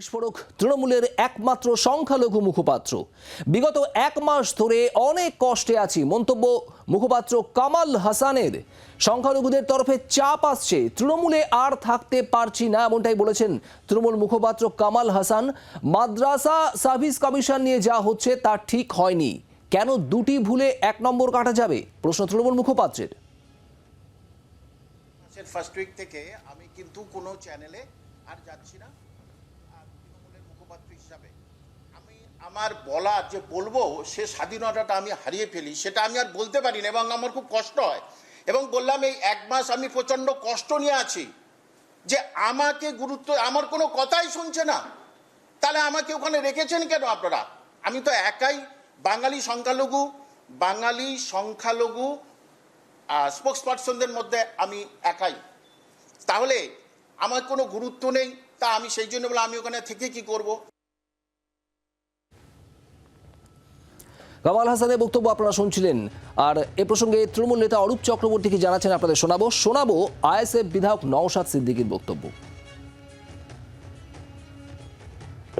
বিস্ফোরক তৃণমূলের একমাত্র সংখ্যালঘু মুখপাত্র। বিগত এক মাস ধরে অনেক কষ্টে আছি, মন্তব্য মুখপাত্র কামাল হাসানের। সংখ্যালঘুদের তরফে চাপ আসছে, তৃণমূলে আর থাকতে পারছি না, এমনটাই বলেছেন তৃণমূল মুখপাত্র কামাল হাসান। মাদ্রাসা সার্ভিস কমিশন নিয়ে যা হচ্ছে তা ঠিক হয়নি। কেন দুটি ভুলে এক নম্বর কাটা যাবে? প্রশ্ন তৃণমূল মুখপাত্রের। ফার্স্ট উইক থেকে আমি কিন্তু কোনো চ্যানেলে আর যাচ্ছি না। হিসাবে। আমি আমার বলার যে বলব, সে স্বাধীনতাটা আমি হারিয়ে ফেলি, সেটা আমি আর বলতে পারি না এবং আমার খুব কষ্ট হয়। এবং বললাম, এই এক মাস আমি প্রচণ্ড কষ্ট নিয়ে আছি যে আমাকে গুরুত্ব, আমার কোনো কথাই শুনছে না। তাহলে আমাকে ওখানে রেখেছেন কেন আপনারা? আমি তো একাই বাঙালি সংখ্যালঘু বাঙালি সংখ্যালঘু স্পোক্স পার্সনদের মধ্যে আমি একাই। তাহলে আমার কোনো গুরুত্ব নেই, তা আমি সেই জন্য বলে আমি ওখানে থেকে কি করব? কামাল হাসানের বক্তব্য আপনারা শুনছিলেন। আর এ প্রসঙ্গে তৃণমূল নেতা অরূপ চক্রবর্তী কি জানাচ্ছেন আপনাদের শোনাবো। শোনাবো আইএসএফ বিধায়ক নওশাদ সিদ্দিকীর বক্তব্য।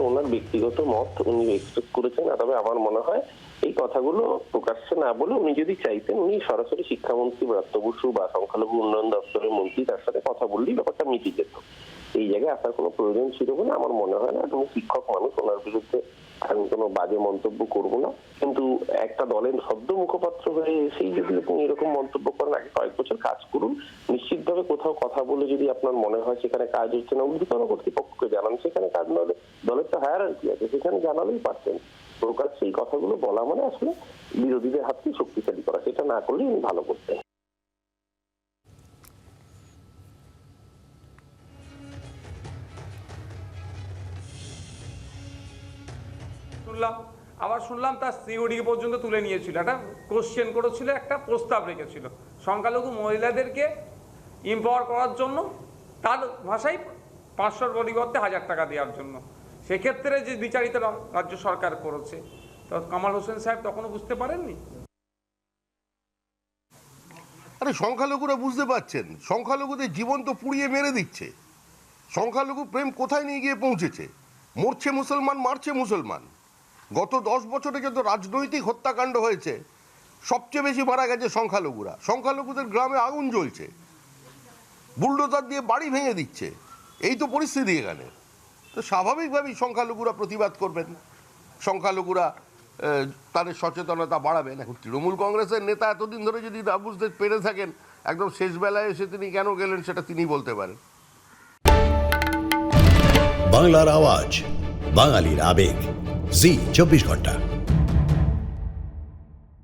ওনার ব্যক্তিগত মত উনি এক্সপ্রেস করেছেন তবে আমার মনে হয় এই কথাগুলো প্রকাশ্যে না বলে উনি যদি চাইতেন, উনি সরাসরি শিক্ষামন্ত্রী ব্রাত্য বসু বা সংখ্যালঘু উন্নয়ন দপ্তরের মন্ত্রী তার সাথে কথা বললেই ব্যাপারটা মিটে যেত। আসার কোনো প্রয়োজন ছিল বলে আমার মনে হয় না। উনি শিক্ষক মানুষ ওনার বিরুদ্ধে আমি কোনো বাজে মন্তব্য করব না। কিন্তু একটা দলের সদ্য মুখপাত্র হয়ে এসেই যদি আপনি এরকম মন্তব্য করেন, আগে কয়েক বছর কাজ করুন। নিশ্চিতভাবে কোথাও কথা বলে যদি আপনার মনে হয় সেখানে কাজ হচ্ছে না ঊর্ধ্বতন কর্তৃপক্ষকে জানান। সেখানে কাজ না হলে দলের তো হায়ার কি আছে, সেখানে জানালেই পারতেন। প্রকাশ্যে এই কথাগুলো বলা মানে আসলে বিরোধীদের হাতকে শক্তিশালী করা, সেটা না করলেই উনি ভালো করতেন। শুনলাম, আবার শুনলাম তার সিওডি পর্যন্ত তুলে নিয়েছিল। একটা কোশ্চেন করেছিল, একটা প্রস্তাব রেখেছিল। সংখ্যালঘু মহিলাদেরকে ইম্পাওয়ার করার জন্য, তার ভাষায় পাঁচশোর পরিবর্তে হাজার টাকা দেওয়ার জন্য। সেক্ষেত্রে যে বিচারিত রাজ্য সরকার করেছে, তো কামাল হোসেন সাহেব তখনও বুঝতে পারেননি? আরে, সংখ্যালঘুরা বুঝতে পারছেন। সংখ্যালঘুদের জীবন তো পুড়িয়ে মেরে দিচ্ছে। সংখ্যালঘু প্রেম কোথায় নিয়ে গিয়ে পৌঁছেছে? মরছে মুসলমান, মারছে মুসলমান। গত দশ বছরে যত রাজনৈতিক হত্যাকাণ্ড হয়েছে। সবচেয়ে বেশি মারা গেছে সংখ্যালঘুরা। সংখ্যালঘুদের গ্রামে আগুন জ্বলছে। বুলডোজার দিয়ে বাড়ি ভেঙে দিচ্ছে। এই তো পরিস্থিতি এখানে। তো স্বাভাবিকভাবেই সংখ্যালঘুরা প্রতিবাদ করবেন। সংখ্যালঘুরা তাদের সচেতনতা বাড়াবেন। এখন তৃণমূল কংগ্রেসের নেতা এতদিন ধরে যদি না বুঝতে পেরে থাকেন, একদম শেষ বেলায় এসে তিনি কেন গেলেন সেটা তিনি বলতে পারেন। বাংলার আওয়াজ, বাঙালির আবেগ। জি চব্বিশ ঘণ্টা।